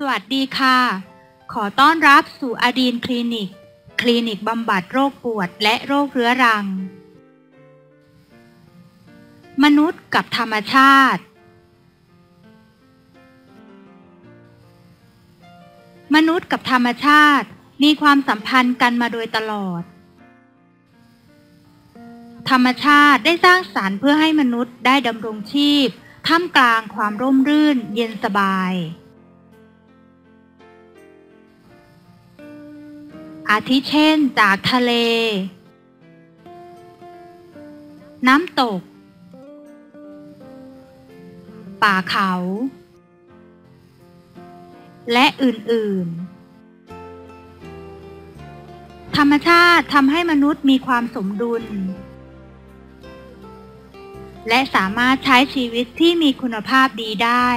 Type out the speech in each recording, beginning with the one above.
สวัสดีค่ะ ขอต้อนรับสู่อดีนคลินิก คลินิกบำบัดโรคปวดและโรคเรื้อรัง มนุษย์กับธรรมชาติ มนุษย์กับธรรมชาติมีความสัมพันธ์กันมาโดยตลอด ธรรมชาติได้สร้างสารรค์เพื่อให้มนุษย์ได้ดำรงชีพ ท่ามกลางความร่มรื่นเย็นสบาย อาทิเช่นจากทะเล น้ำตก ป่าเขา และอื่น ๆ ธรรมชาติทำให้มนุษย์มีความสมดุล และสามารถใช้ชีวิตที่มีคุณภาพดีได้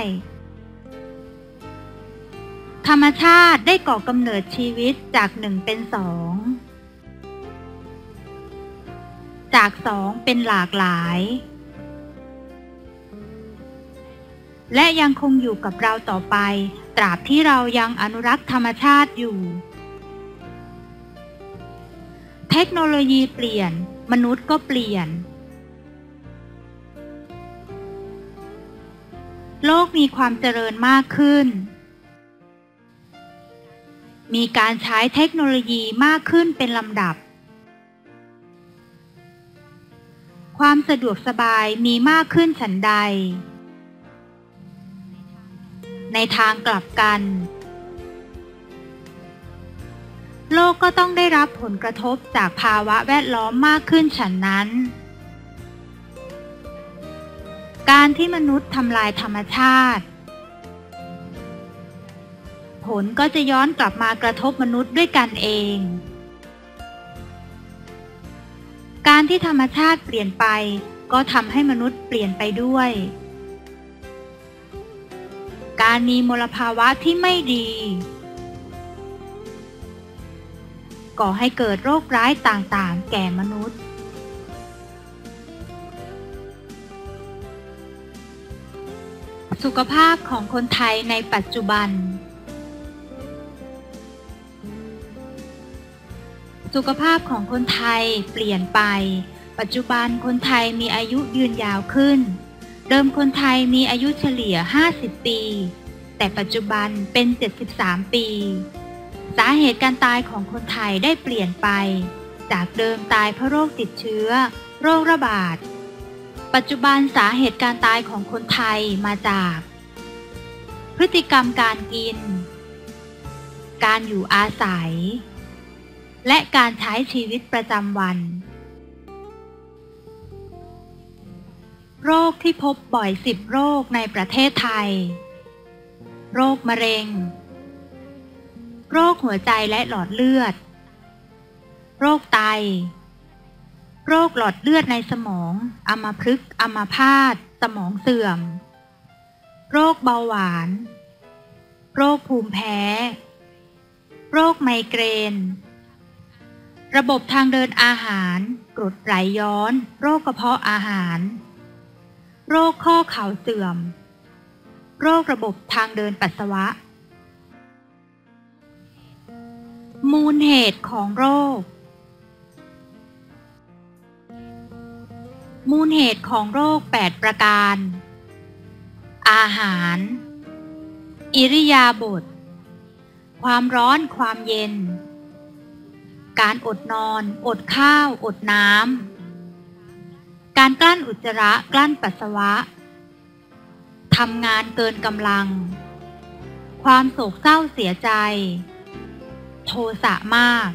ธรรมชาติได้ก่อกำเนิดชีวิตจากหนึ่งเป็นสอง จากสองเป็นหลากหลาย และยังคงอยู่กับเราต่อไป ตราบที่เรายังอนุรักษ์ธรรมชาติอยู่ เทคโนโลยีเปลี่ยน มนุษย์ก็เปลี่ยน โลกมีความเจริญมากขึ้น มีการใช้เทคโนโลยีมากขึ้นเป็นลำดับ ความสะดวกสบายมีมากขึ้นฉันใด ในทางกลับกัน โลกก็ต้องได้รับผลกระทบจากภาวะแวดล้อมมากขึ้นฉันนั้น การที่มนุษย์ทำลายธรรมชาติ ผลก็จะย้อนกลับมากระทบมนุษย์ด้วยกันเอง การที่ธรรมชาติเปลี่ยนไป ก็ทำให้มนุษย์เปลี่ยนไปด้วย การมีมลภาวะที่ไม่ดี ก่อให้เกิดโรคร้ายต่างๆ แก่มนุษย์สุขภาพของคนไทยในปัจจุบัน สุขภาพของคนไทยเปลี่ยนไป ปัจจุบันคนไทยมีอายุยืนยาวขึ้น เดิมคนไทยมีอายุเฉลี่ย 50 ปี แต่ปัจจุบันเป็น 73 ปี สาเหตุการตายของคนไทยได้เปลี่ยนไป จากเดิมตายเพราะโรคติดเชื้อ โรคระบาด ปัจจุบันสาเหตุการตายของคนไทยมาจาก พฤติกรรมการกิน การอยู่อาศัย และการใช้ชีวิตประจำวัน โรคที่พบบ่อยสิบโรคในประเทศไทย โรคมะเร็ง โรคหัวใจและหลอดเลือด โรคไต โรคหลอดเลือดในสมอง อัมพฤกษ์อัมพาต สมองเสื่อม โรคเบาหวาน โรคภูมิแพ้ โรคไมเกรน ระบบทางเดินอาหารกรดไหลย้อน โรคกระเพาะอาหาร โรคข้อเข่าเสื่อม โรคระบบทางเดินปัสสาวะ มูลเหตุของโรค มูลเหตุของโรค 8 ประการ อาหาร อิริยาบถความร้อนความเย็น การอดนอน อดข้าว อดน้ำ การกลั้นอุจจาระ กลั้นปัสสาวะ ทำงานเกินกำลัง ความโศกเศร้าเสียใจ โทสะมาก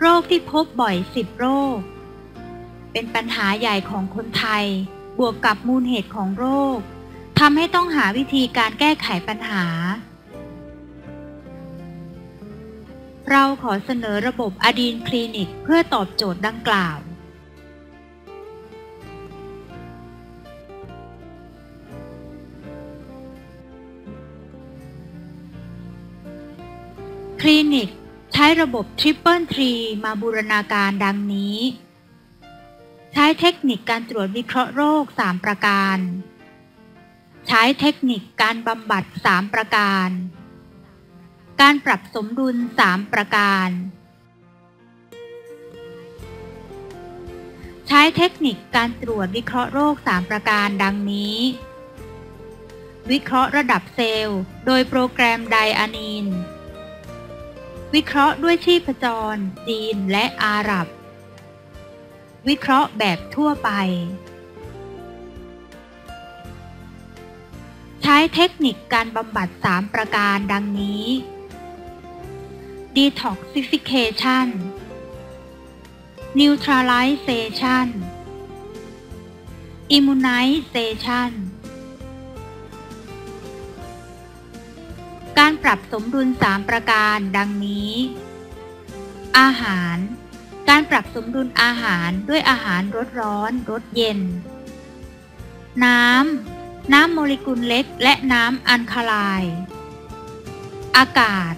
โรคที่พบบ่อยสิบโรค เป็นปัญหาใหญ่ของคนไทย บวกกับมูลเหตุของโรคทำให้ต้องหาวิธีการแก้ไขปัญหา เราขอเสนอระบบอดีนคลินิกเพื่อตอบโจทย์ดังกล่าว คลินิกใช้ระบบทริปเปิลทรีมาบูรณาการดังนี้ ใช้เทคนิคการตรวจวิเคราะห์โรค 3 ประการ ใช้เทคนิคการบำบัด 3 ประการ การปรับสมดุล 3 ประการ ใช้เทคนิคการตรวจวิเคราะห์โรค 3 ประการดังนี้ วิเคราะห์ระดับเซลล์ โดยโปรแกรมไดอะนีน วิเคราะห์ด้วยชีพจร จีนและอาหรับ วิเคราะห์แบบทั่วไปใช้เทคนิคการบำบัด 3 ประการดังนี้ detoxification neutralization immunization การปรับสมดุล 3 ประการดังนี้ อาหาร การปรับสมดุลอาหารด้วยอาหารรสร้อนรสเย็น น้ำ น้ำโมเลกุลเล็กและน้ำอันคาไลอากาศ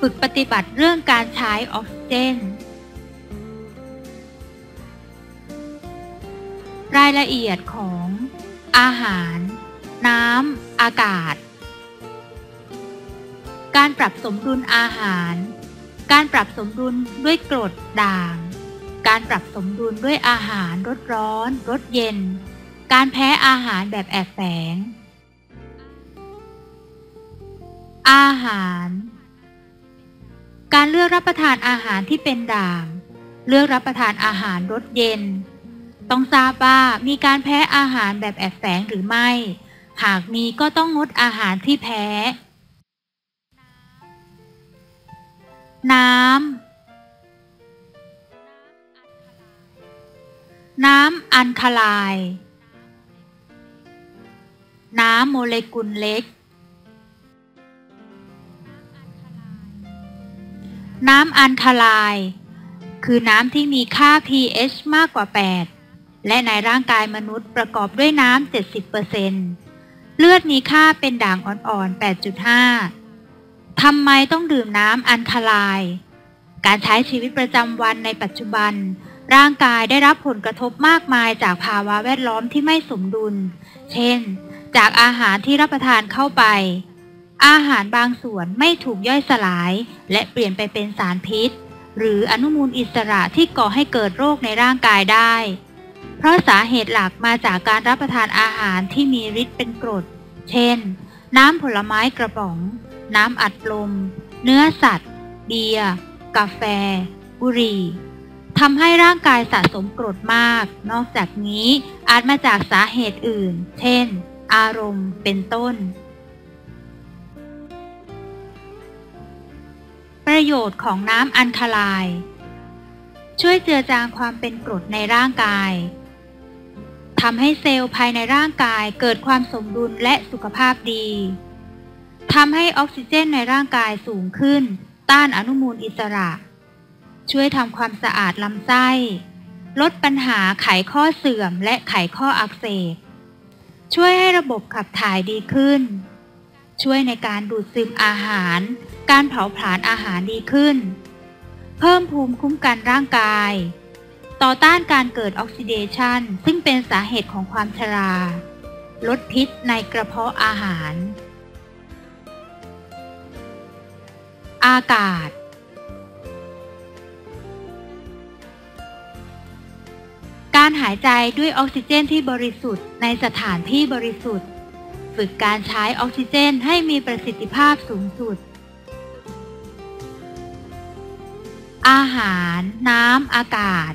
ฝึกปฏิบัติเรื่องการใช้ออกซิเจน รายละเอียดของ อาหาร น้ำ อากาศ การปรับสมดุลอาหาร การปรับสมดุลด้วยกรดด่าง การปรับสมดุลด้วยอาหารรสร้อนรสเย็น การแพ้อาหารแบบแอบแฝง อาหาร การเลือกรับประทานอาหารที่เป็นด่าง เลือกรับประทานอาหารรสเย็น ต้องทราบว่ามีการแพ้อาหารแบบแอบแฝงหรือไม่ หากมีก็ต้องงดอาหารที่แพ้ น้ำ น้ำอันคลาย น้ำโมเลกุลเล็ก น้ำอันคลาย คือน้ำที่มีค่า pH มากกว่า 8 และในร่างกายมนุษย์ประกอบด้วยน้ำ 70%เลือดมีค่าเป็นด่างอ่อนๆ 8.5 ทำไมต้องดื่มน้ำอันคลาย การใช้ชีวิตประจำวันในปัจจุบัน ร่างกายได้รับผลกระทบมากมายจากภาวะแวดล้อมที่ไม่สมดุล เช่น จากอาหารที่รับประทานเข้าไป อาหารบางส่วนไม่ถูกย่อยสลาย และเปลี่ยนไปเป็นสารพิษ หรืออนุมูลอิสระที่ก่อให้เกิดโรคในร่างกายได้ เพราะสาเหตุหลักมาจากการรับประทานอาหารที่มีฤทธิ์เป็นกรด เช่น น้ำผลไม้กระป๋อง น้ำอัดลม เนื้อสัตว์ เบียร์ กาแฟ บุหรี่ทำให้ร่างกายสะสมกรดมาก นอกจากนี้อาจมาจากสาเหตุอื่น เช่น อารมณ์ เป็นต้น ประโยชน์ของน้ำอันคลาย ช่วยเจือจางความเป็นกรดในร่างกายทำให้เซลล์ภายในร่างกายเกิดความสมดุลและสุขภาพดีทำให้ออกซิเจนในร่างกายสูงขึ้น ต้านอนุมูลอิสระ ช่วยทำความสะอาดลำไส้ ลดปัญหาไขข้อเสื่อมและไขข้ออักเสบ ช่วยให้ระบบขับถ่ายดีขึ้น ช่วยในการดูดซึมอาหาร การเผาผลาญอาหารดีขึ้น เพิ่มภูมิคุ้มกันร่างกาย ต่อต้านการเกิดออกซิเดชันซึ่งเป็นสาเหตุของความชรา ลดพิษในกระเพาะอาหาร อากาศการหายใจด้วยออกซิเจนที่บริสุทธิ์ในสถานที่บริสุทธิ์ ฝึกการใช้ออกซิเจนให้มีประสิทธิภาพสูงสุด อาหาร น้ำ อากาศ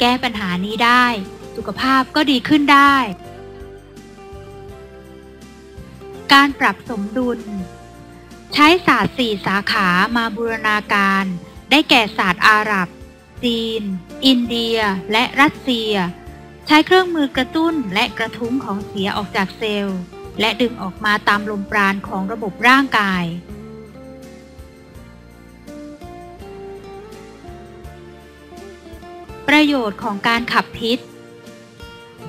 แก้ปัญหานี้ได้ สุขภาพก็ดีขึ้นได้ การปรับสมดุล ใช้ศาสตร์สี่สาขามาบูรณาการ ได้แก่ศาสตร์อาหรับ จีน อินเดีย และรัสเซียใช้เครื่องมือกระตุ้นและกระทุ้งของเสียออกจากเซลล์ และดึงออกมาตามลมปราณของระบบร่างกาย ประโยชน์ของการขับพิษ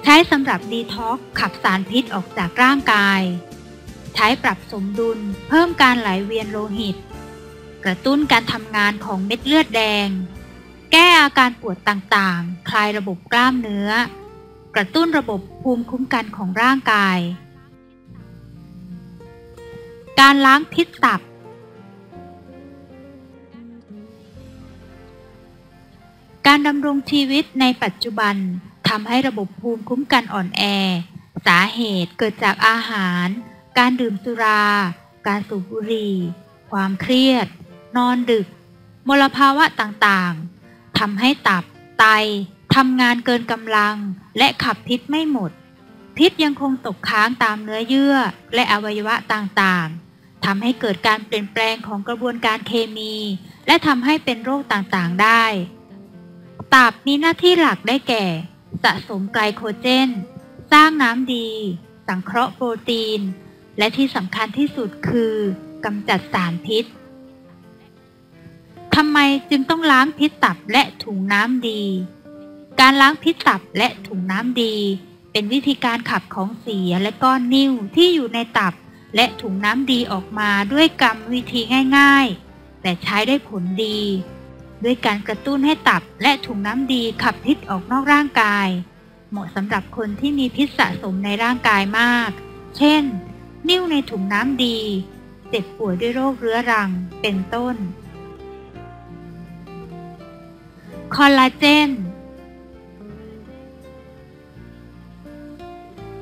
ใช้สำหรับดีท็อกขับสารพิษออกจากร่างกาย ใช้ปรับสมดุลเพิ่มการไหลเวียนโลหิต กระตุ้นการทำงานของเม็ดเลือดแดง แก้อาการปวดต่างๆ คลายระบบกล้ามเนื้อ กระตุ้นระบบภูมิคุ้มกันของร่างกาย การล้างพิษตับ การดำรงชีวิตในปัจจุบันทำให้ระบบภูมิคุ้มกันอ่อนแอ สาเหตุเกิดจากอาหาร การดื่มสุรา การสูบบุหรี่ ความเครียด นอนดึก มลภาวะต่างๆ ทำให้ตับ ไต ทำงานเกินกำลัง และขับพิษไม่หมด พิษยังคงตกค้างตามเนื้อเยื่อ และอวัยวะต่างๆ ทำให้เกิดการเปลี่ยนแปลงของกระบวนการเคมี และทำให้เป็นโรคต่างๆได้ ตับมีหน้าที่หลักได้แก่ สะสมไกลโคเจน สร้างน้ำดี สังเคราะห์โปรตีน และที่สำคัญที่สุดคือกำจัดสารพิษทำไมจึงต้องล้างพิษตับและถุงน้ำดี การล้างพิษตับและถุงน้ำดี เป็นวิธีการขับของเสียและก้อนนิ่วที่อยู่ในตับ และถุงน้ำดีออกมาด้วยกรรมวิธีง่ายๆ แต่ใช้ได้ผลดี ด้วยการกระตุ้นให้ตับและถุงน้ำดีขับพิษออกนอกร่างกาย เหมาะสำหรับคนที่มีพิษสะสมในร่างกายมาก เช่น นิ่วในถุงน้ำดี เจ็บป่วยด้วยโรคเรื้อรัง เป็นต้น คอลลาเจน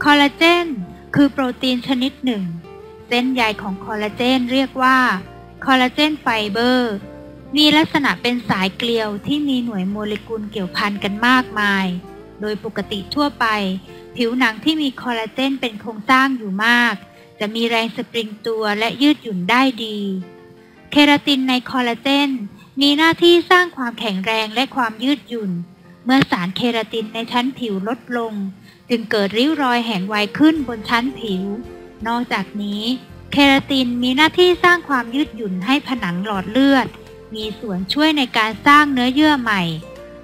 คอลลาเจนคือโปรตีนชนิดหนึ่ง เส้นใยของคอลลาเจนเรียกว่าคอลลาเจนไฟเบอร์มีลักษณะเป็นสายเกลียวที่มีหน่วยโมเลกุลเกี่ยวพันกันมากมาย โดยปกติทั่วไป ผิวหนังที่มีคอลลาเจนเป็นโครงสร้างอยู่มาก จะมีแรงสปริงตัวและยืดหยุ่นได้ดี เคราตินในคอลลาเจนมีหน้าที่สร้างความแข็งแรงและความยืดหยุ่น เมื่อสารเคราตินในชั้นผิวลดลง จึงเกิดริ้วรอยแห่งวัยขึ้นบนชั้นผิว นอกจากนี้ เคราตินมีหน้าที่สร้างความยืดหยุ่นให้ผนังหลอดเลือด มีส่วนช่วยในการสร้างเนื้อเยื่อใหม่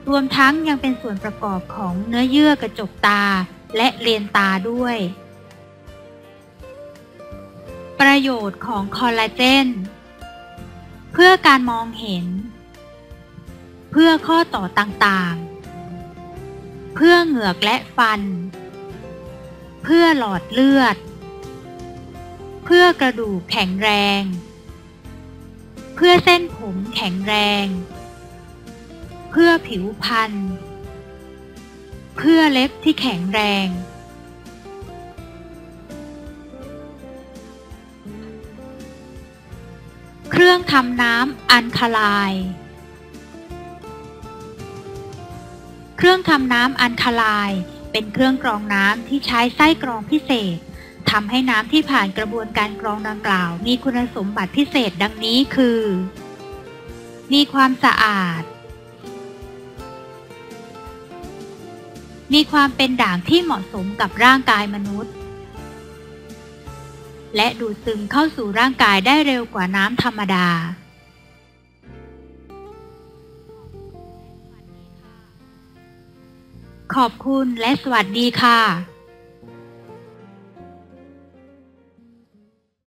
รวมทั้งยังเป็นส่วนประกอบของเนื้อเยื่อกระจกตาและเลนตาด้วย ประโยชน์ของคอลลาเจน เพื่อการมองเห็น เพื่อข้อต่อต่างๆ เพื่อเหงือกและฟัน เพื่อหลอดเลือด เพื่อกระดูกแข็งแรง เพื่อเส้นผมแข็งแรง เพื่อผิวพรรณ เพื่อเล็บที่แข็งแรงเครื่องทำน้ำอันคาลาย เครื่องทำน้ำอันคาลาย เป็นเครื่องกรองน้ำที่ใช้ไส้กรองพิเศษ ทำให้น้ำที่ผ่านกระบวนการกรองดังกล่าว มีคุณสมบัติพิเศษดังนี้คือ มีความสะอาด มีความเป็นด่างที่เหมาะสมกับร่างกายมนุษย์ และดูดซึมเข้าสู่ร่างกายได้เร็วกว่าน้ำธรรมดาขอบคุณและสวัสดีค่ะ